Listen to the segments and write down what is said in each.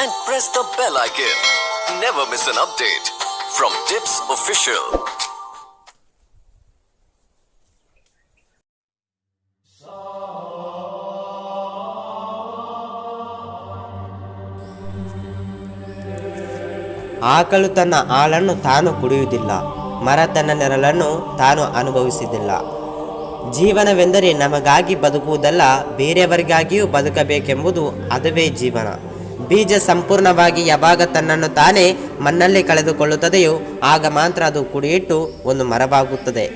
and press the bell icon. Never miss an update from Tips Official. ಆಕಳು ತನ್ನ ಹಾಲನ್ನು ತಾನು ಕುಡಿಯುವುದಿಲ್ಲ ಮರ ತನ್ನ ನೆರಳನ್ನು ತಾನು ಅನುಭವಿಸುವುದಿಲ್ಲ ಜೀವನವೆಂದರೆ ನಮಗಾಗಿ ಬದುಕುವುದಲ್ಲ, ಬೇರೆಯವರಿಗಾಗಿಯೂ ಬದುಕಬೇಕೆಂಬುದು ಅದುವೇ ಜೀವನ ಬೀಜ ಸಂಪೂರ್ಣವಾಗಿ ಯಾವಾಗ ತನ್ನನ್ನು ತಾನೇ ಮಣ್ಣಲ್ಲಿ ಕಳೆದುಕೊಳ್ಳುತ್ತದೆಯೋ ಆಗ ಮಾತ್ರ ಅದು ಕುಡಿಯಿಟ್ಟು ಒಂದು ಮರವಾಗುತ್ತದೆ.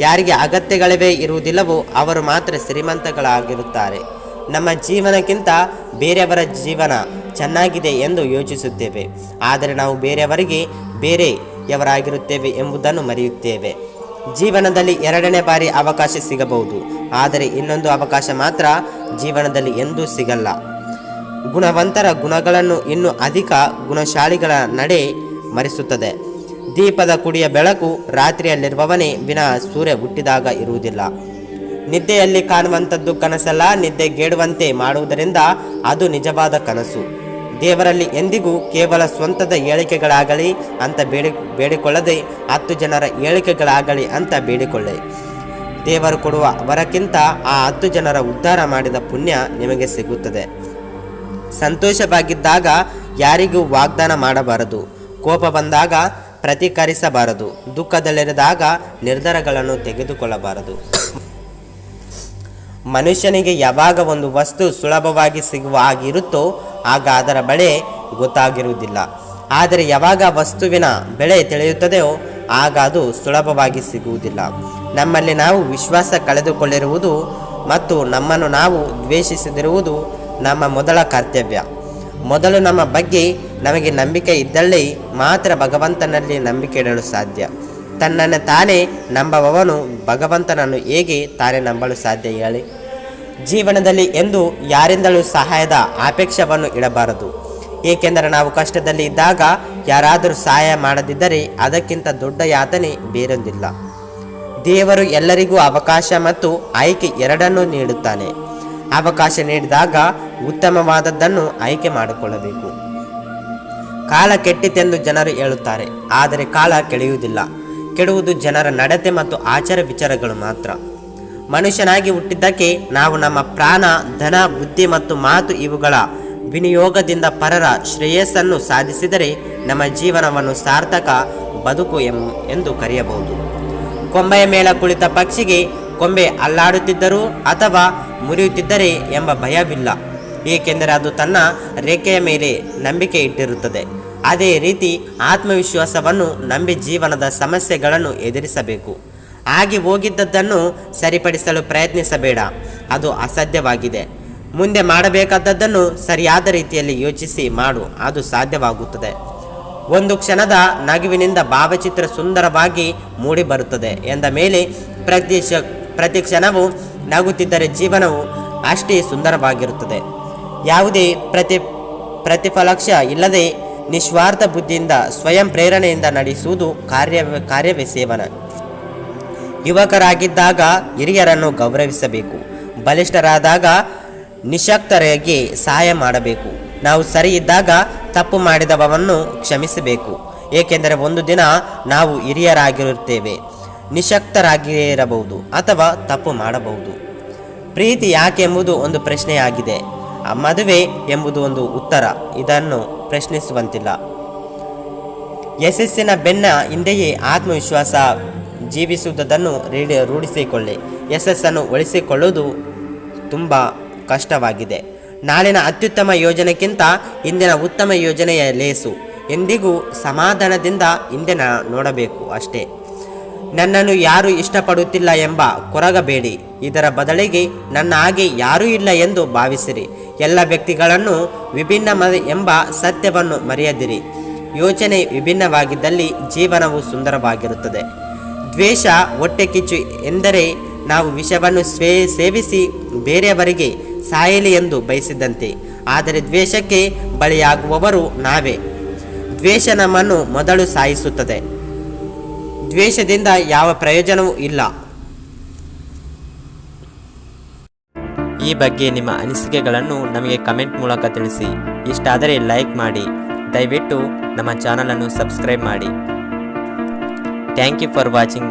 ಯಾರಿಗೆ ಅಗತ್ಯಗಳಿವೆ ಇರುವುದಿಲ್ಲವೋ ಅವರು ಮಾತ್ರ ಶ್ರೀಮಂತಗಳಾಗಿರುತ್ತಾರೆ. ನಮ್ಮ ಜೀವನಕ್ಕಿಂತ ಬೇರೆಯವರ ಜೀವನ ಚೆನ್ನಾಗಿದೆ ಎಂದು ಯೋಚಿಸುತ್ತೇವೆ. ಆದರೆ ನಾವು ಬೇರೆಯವರಿಗೆ ಬೇರೆಯವರಾಗಿರುತ್ತೇವೆ ಎಂಬುದನ್ನು ಮರೆಯುತ್ತೇವೆ. ಜೀವನದಲ್ಲಿ ಎರಡನೇ ಬಾರಿ ಅವಕಾಶ ಸಿಗಬಹುದು. ಆದರೆ ಇನ್ನೊಂದು ಅವಕಾಶ ಮಾತ್ರ ಜೀವನದಲ್ಲಿ ಎಂದೂ ಸಿಗಲ್ಲ. ಗುಣವಂತರ ಗುಣಗಳನ್ನು ಇನ್ನೂ ಅಧಿಕ ಗುಣಶಾಲಿಗಳ ನಡೆ ಮರೆಸುತ್ತದೆ. ದೀಪದ ಕುಡಿಯ ಬೆಳಕು ರಾತ್ರಿಯಲ್ಲಿರುವವನೇ ವಿನ ಸೂರ್ಯ ಹುಟ್ಟಿದಾಗ ಇರುವುದಿಲ್ಲ. ನಿದ್ದೆಯಲ್ಲಿ ಕಾಣುವಂಥದ್ದು ಕನಸಲ್ಲ, ನಿದ್ದೆ ಗೇಡುವಂತೆ ಮಾಡುವುದರಿಂದ ಅದು ನಿಜವಾದ ಕನಸು. ದೇವರಲ್ಲಿ ಎಂದಿಗೂ ಕೇವಲ ಸ್ವಂತದ ಏಳಿಕೆಗಳಾಗಲಿ ಅಂತ ಬೇಡಿ, ಬೇಡಿಕೊಳ್ಳದೆ ಹತ್ತು ಜನರ ಏಳಿಕೆಗಳಾಗಲಿ ಅಂತ ಬೇಡಿಕೊಳ್ಳಿ. ದೇವರು ಕೊಡುವ ವರಕ್ಕಿಂತ ಆ ಹತ್ತು ಜನರ ಉದ್ಧಾರ ಮಾಡಿದ ಪುಣ್ಯ ನಿಮಗೆ ಸಿಗುತ್ತದೆ. ಸಂತೋಷವಾಗಿದ್ದಾಗ ಯಾರಿಗೂ ವಾಗ್ದಾನ ಮಾಡಬಾರದು. ಕೋಪ ಬಂದಾಗ ಪ್ರತಿಕರಿಸಬಾರದು. ದುಃಖದಲ್ಲಿರಿದಾಗ ನಿರ್ಧಾರಗಳನ್ನು ತೆಗೆದುಕೊಳ್ಳಬಾರದು. ಮನುಷ್ಯನಿಗೆ ಯಾವಾಗ ಒಂದು ವಸ್ತು ಸುಲಭವಾಗಿ ಸಿಗುವ ಆಗಿರುತ್ತೋ ಆಗ ಅದರ ಬೆಳೆ ಗೊತ್ತಾಗಿರುವುದಿಲ್ಲ. ಆದರೆ ಯಾವಾಗ ವಸ್ತುವಿನ ಬೆಳೆ ತಿಳಿಯುತ್ತದೆಯೋ ಆಗ ಅದು ಸುಲಭವಾಗಿ ಸಿಗುವುದಿಲ್ಲ. ನಮ್ಮಲ್ಲಿ ನಾವು ವಿಶ್ವಾಸ ಕಳೆದುಕೊಳ್ಳಿರುವುದು ಮತ್ತು ನಮ್ಮನ್ನು ನಾವು ದ್ವೇಷಿಸದಿರುವುದು ನಮ್ಮ ಮೊದಲ ಕರ್ತವ್ಯ. ಮೊದಲು ನಮ್ಮ ಬಗ್ಗೆ ನಮಗೆ ನಂಬಿಕೆ ಇದ್ದಲ್ಲಿ ಮಾತ್ರ ಭಗವಂತನಲ್ಲಿ ನಂಬಿಕೆ ಇಡಲು ಸಾಧ್ಯ. ತನ್ನನ್ನು ತಾನೇ ನಂಬುವವನು ಭಗವಂತನನ್ನು ಹೇಗೆ ತಾನೇ ನಂಬಲು ಸಾಧ್ಯ ಹೇಳಿ. ಜೀವನದಲ್ಲಿ ಎಂದು ಯಾರಿಂದಲೂ ಸಹಾಯದ ಅಪೇಕ್ಷವನ್ನು ಇಡಬಾರದು. ಏಕೆಂದರೆ ನಾವು ಕಷ್ಟದಲ್ಲಿ ಇದ್ದಾಗ ಯಾರಾದರೂ ಸಹಾಯ ಮಾಡದಿದ್ದರೆ ಅದಕ್ಕಿಂತ ದೊಡ್ಡ ಯಾತನೆ ಬೇರೊಂದಿಲ್ಲ. ದೇವರು ಎಲ್ಲರಿಗೂ ಅವಕಾಶ ಮತ್ತು ಆಯ್ಕೆ ಎರಡನ್ನೂ ನೀಡುತ್ತಾನೆ. ಅವಕಾಶ ನೀಡಿದಾಗ ಉತ್ತಮವಾದದ್ದನ್ನು ಆಯ್ಕೆ ಮಾಡಿಕೊಳ್ಳಬೇಕು. ಕಾಲ ಕೆಟ್ಟಿತೆಂದು ಜನರು ಹೇಳುತ್ತಾರೆ, ಆದರೆ ಕಾಲ ಕೆಳೆಯುವುದಿಲ್ಲ. ಕೆಡುವುದು ಜನರ ನಡತೆ ಮತ್ತು ಆಚಾರ ವಿಚಾರಗಳು ಮಾತ್ರ. ಮನುಷ್ಯನಾಗಿ ಹುಟ್ಟಿದ್ದಕ್ಕೆ ನಾವು ನಮ್ಮ ಪ್ರಾಣ, ಧನ, ಬುದ್ಧಿ ಮತ್ತು ಮಾತು ಇವುಗಳ ವಿನಿಯೋಗದಿಂದ ಪರರ ಶ್ರೇಯಸ್ಸನ್ನು ಸಾಧಿಸಿದರೆ ನಮ್ಮ ಜೀವನವನ್ನು ಸಾರ್ಥಕ, ಬದುಕು ಎಂದು ಕರೆಯಬಹುದು. ಕೊಂಬೆಯ ಮೇಲೆ ಕುಳಿತ ಪಕ್ಷಿಗೆ ಕೊಂಬೆ ಅಲ್ಲಾಡುತ್ತಿದ್ದರೂ ಅಥವಾ ಮುರಿಯುತ್ತಿದ್ದರೆ ಎಂಬ ಭಯವಿಲ್ಲ. ಏಕೆಂದರೆ ಅದು ತನ್ನ ರೇಖೆಯ ಮೇಲೆ ನಂಬಿಕೆ ಇಟ್ಟಿರುತ್ತದೆ. ಅದೇ ರೀತಿ ಆತ್ಮವಿಶ್ವಾಸವನ್ನು ನಂಬಿ ಜೀವನದ ಸಮಸ್ಯೆಗಳನ್ನು ಎದುರಿಸಬೇಕು. ಆಗಿ ಹೋಗಿದ್ದದ್ದನ್ನು ಸರಿಪಡಿಸಲು ಪ್ರಯತ್ನಿಸಬೇಡ. ಅದು ಅಸಾಧ್ಯವಾಗಿದೆ. ಮುಂದೆ ಮಾಡಬೇಕಾದದ್ದನ್ನು ಸರಿಯಾದ ರೀತಿಯಲ್ಲಿ ಯೋಚಿಸಿ ಮಾಡು. ಅದು ಸಾಧ್ಯವಾಗುತ್ತದೆ. ಒಂದು ಕ್ಷಣದ ನಗುವಿನಿಂದ ಭಾವಚಿತ್ರ ಸುಂದರವಾಗಿ ಮೂಡಿಬರುತ್ತದೆ ಎಂದ ಮೇಲೆ ಪ್ರತಿ ಪ್ರತಿ ಕ್ಷಣವು ನಗುತ್ತಿದ್ದರೆ ಜೀವನವು ಅಷ್ಟೇ ಸುಂದರವಾಗಿರುತ್ತದೆ. ಯಾವುದೇ ಪ್ರತಿ ಪ್ರತಿಫಲಕ್ಷ ಇಲ್ಲದೆ ನಿಸ್ವಾರ್ಥ ಬುದ್ಧಿಯಿಂದ ಸ್ವಯಂ ಪ್ರೇರಣೆಯಿಂದ ನಡೆಸುವುದು ಕಾರ್ಯ ಕಾರ್ಯವೇ ಸೇವನ ಯುವಕರಾಗಿದ್ದಾಗ ಹಿರಿಯರನ್ನು ಗೌರವಿಸಬೇಕು. ಬಲಿಷ್ಠರಾದಾಗ ನಿಶಕ್ತರಿಗೆ ಸಹಾಯ ಮಾಡಬೇಕು. ನಾವು ಸರಿ ಇದ್ದಾಗ ತಪ್ಪು ಮಾಡಿದವವನ್ನು ಕ್ಷಮಿಸಬೇಕು. ಏಕೆಂದರೆ ಒಂದು ದಿನ ನಾವು ಹಿರಿಯರಾಗಿರುತ್ತೇವೆ. ನಿಶಕ್ತರಾಗಿರಬಹುದು ಅಥವಾ ತಪ್ಪು ಮಾಡಬಹುದು. ಪ್ರೀತಿ ಯಾಕೆ ಎಂಬುದು ಒಂದು ಪ್ರಶ್ನೆಯಾಗಿದೆ. ಮದುವೆ ಎಂಬುದು ಒಂದು ಉತ್ತರ. ಇದನ್ನು ಪ್ರಶ್ನಿಸುವಂತಿಲ್ಲ. ಯಶಸ್ಸಿನ ಬೆನ್ನ ಹಿಂದೆಯೇ ಆತ್ಮವಿಶ್ವಾಸ ಜೀವಿಸುವುದನ್ನು ರೂಢಿಸಿಕೊಳ್ಳಿ. ಯಶಸ್ಸನ್ನು ಉಳಿಸಿಕೊಳ್ಳುವುದು ತುಂಬ ಕಷ್ಟವಾಗಿದೆ. ನಾಳಿನ ಅತ್ಯುತ್ತಮ ಯೋಜನೆಗಿಂತ ಇಂದಿನ ಉತ್ತಮ ಯೋಜನೆಯ ಲೇಸು. ಎಂದಿಗೂ ಸಮಾಧಾನದಿಂದ ಹಿಂದೆ ನೋಡಬೇಕು ಅಷ್ಟೇ. ನನ್ನನ್ನು ಯಾರು ಇಷ್ಟಪಡುತ್ತಿಲ್ಲ ಎಂಬ ಕೊರಗಬೇಡಿ. ಇದರ ಬದಲಿಗೆ ನನ್ನ ಹಾಗೆ ಯಾರೂ ಇಲ್ಲ ಎಂದು ಭಾವಿಸಿರಿ. ಎಲ್ಲ ವ್ಯಕ್ತಿಗಳನ್ನು ವಿಭಿನ್ನ ಮ- ಎಂಬ ಸತ್ಯವನ್ನು ಮರೆಯದಿರಿ. ಯೋಚನೆ ವಿಭಿನ್ನವಾಗಿದ್ದಲ್ಲಿ ಜೀವನವು ಸುಂದರವಾಗಿರುತ್ತದೆ. ದ್ವೇಷ ಹೊಟ್ಟೆ ಕಿಚ್ಚು ಎಂದರೆ ನಾವು ವಿಷವನ್ನು ಸ್ವೇ ಸೇವಿಸಿ ಬೇರೆಯವರಿಗೆ ಸಾಯಲಿ ಎಂದು ಬಯಸಿದಂತೆ. ಆದರೆ ದ್ವೇಷಕ್ಕೆ ಬಳಿಯಾಗುವವರು ನಾವೇ. ದ್ವೇಷ ನಮ್ಮನ್ನು ಮೊದಲು ಸಾಯಿಸುತ್ತದೆ. ದ್ವೇಷದಿಂದ ಯಾವ ಪ್ರಯೋಜನವೂ ಇಲ್ಲ. ಈ ಬಗ್ಗೆ ನಿಮ್ಮ ಅನಿಸಿಕೆಗಳನ್ನು ನಮಗೆ ಕಮೆಂಟ್ ಮೂಲಕ ತಿಳಿಸಿ. ಇಷ್ಟಾದರೆ ಲೈಕ್ ಮಾಡಿ. ದಯವಿಟ್ಟು ನಮ್ಮ ಚಾನಲನ್ನು ಸಬ್ಸ್ಕ್ರೈಬ್ ಮಾಡಿ. Thank you for watching.